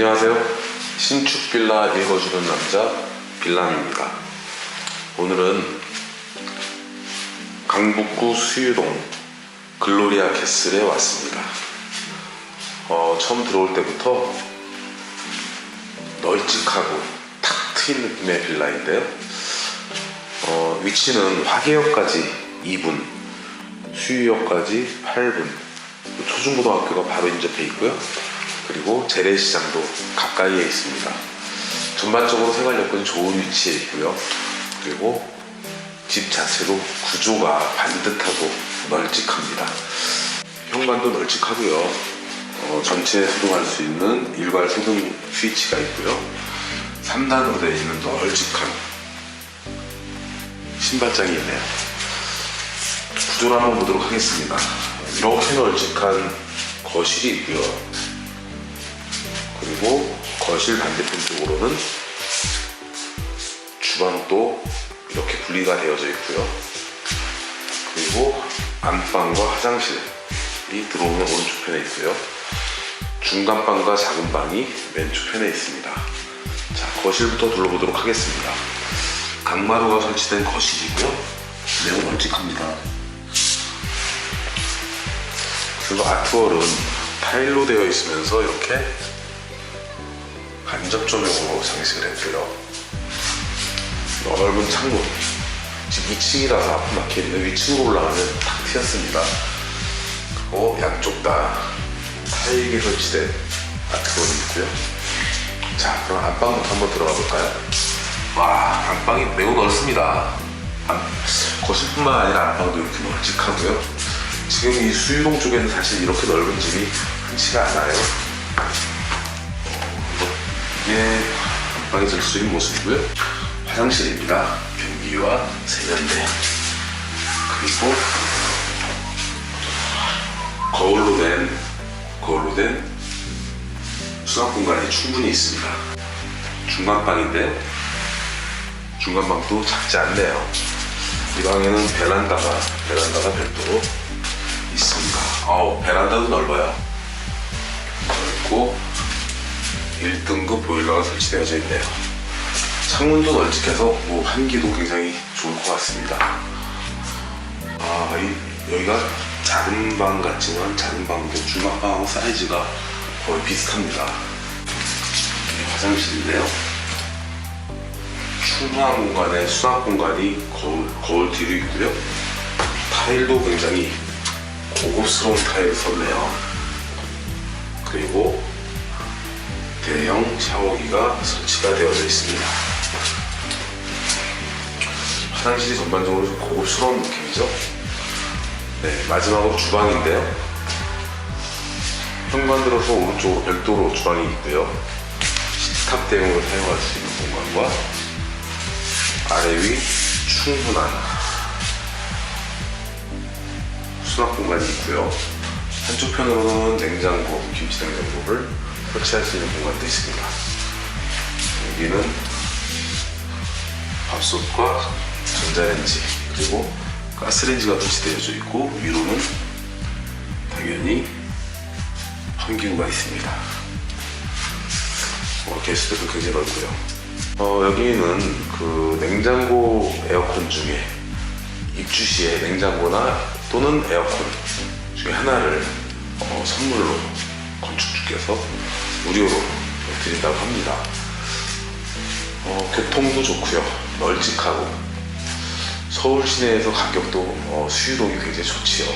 안녕하세요. 신축 빌라 읽어주는 남자 빌람입니다. 오늘은 강북구 수유동 글로리아 캐슬에 왔습니다. 어, 처음 들어올 때부터 널찍하고 탁 트인 느낌의 빌라인데요. 어, 위치는 화계역까지 2분, 수유역까지 8분, 초중고등학교가 바로 인접해 있고요. 그리고 재래시장도 가까이에 있습니다. 전반적으로 생활 여건이 좋은 위치에 있고요. 그리고 집 자체도 구조가 반듯하고 널찍합니다. 현관도 널찍하고요. 어, 전체 소등할 수 있는 일괄 소등 스위치가 있고요. 3단으로 되어 있는 널찍한 신발장이 있네요. 구조를 한번 보도록 하겠습니다. 이렇게 널찍한 거실이 있고요. 그리고 거실 반대편 쪽으로는 주방도 이렇게 분리가 되어져 있고요. 그리고 안방과 화장실이 들어오는 오른쪽 편에 있고요. 중간 방과 작은 방이 왼쪽 편에 있습니다. 자, 거실부터 둘러보도록 하겠습니다. 강마루가 설치된 거실이고요. 매우 널찍합니다. 그리고 아트월은 타일로 되어 있으면서 이렇게 간접 조명으로 장식을 했고요. 넓은 창문. 지금 2층이라서 앞에 막혀있는데 위층으로 올라가면 탁 트였습니다. 그리고 양쪽 다 타일이 설치된 아트월이 있고요. 자, 그럼 안방부터 한번 들어가 볼까요? 와, 안방이 매우 넓습니다. 안- 거실뿐만 아니라 안방도 이렇게 널찍하고요. 지금 이 수유동 쪽에는 사실 이렇게 넓은 집이 흔치가 않아요. 이게 안방의 전체적인 모습이고요. 화장실입니다. 변기와 세면대 그리고 거울로 된 거울로 된 수납 공간이 충분히 있습니다. 중간방인데요. 중간방도 작지 않네요. 이 방에는 베란다가 베란다가 별도로 있습니다. 아우 베란다도 넓어요. 넓고 1등급 보일러가 설치되어져 있네요. 창문도 널찍해서 뭐 환기도 굉장히 좋을 것 같습니다. 아, 이, 여기가 작은 방 같지만 작은 방도 중간방하고 사이즈가 거의 비슷합니다. 이 화장실인데요. 충분한 공간에 수납 공간이 거울, 거울 뒤로 있고요. 타일도 굉장히 고급스러운 타일 썼네요. 그리고 대형 샤워기가 설치가 되어져 있습니다. 화장실이 전반적으로 좀 고급스러운 느낌이죠. 네, 마지막으로 주방인데요. 현관 들어서 오른쪽으로 별도로 주방이 있고요. 식탁 대용으로 사용할 수 있는 공간과 아래 위 충분한 수납 공간이 있고요. 한쪽 편으로는 냉장고, 김치 냉장고를 설치할 수 있는 공간도 있습니다. 여기는 밥솥과 전자레인지 그리고 가스레인지가 설치되어져 있고 위로는 당연히 환기구가 있습니다. 어, 게스트도 굉장히 넓고요. 어, 여기는 그 냉장고 에어컨 중에 입주 시에 냉장고나 또는 에어컨 중에 하나를 어, 선물로 건축주께서 무료로 드린다고 합니다. 어, 교통도 좋고요. 널찍하고 서울 시내에서 가격도 어, 수유동이 굉장히 좋지요.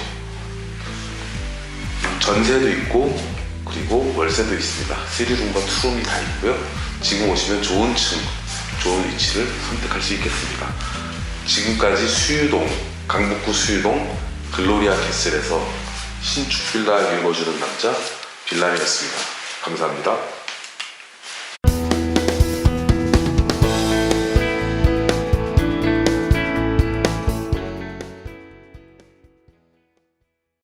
전세도 있고 그리고 월세도 있습니다. 3룸과 2룸이 다 있고요. 지금 오시면 좋은 층, 좋은 위치를 선택할 수 있겠습니다. 지금까지 수유동, 강북구 수유동 글로리아 캐슬에서 신축 빌라 읽어주는 남자 빌라이었습니다. 감사합니다.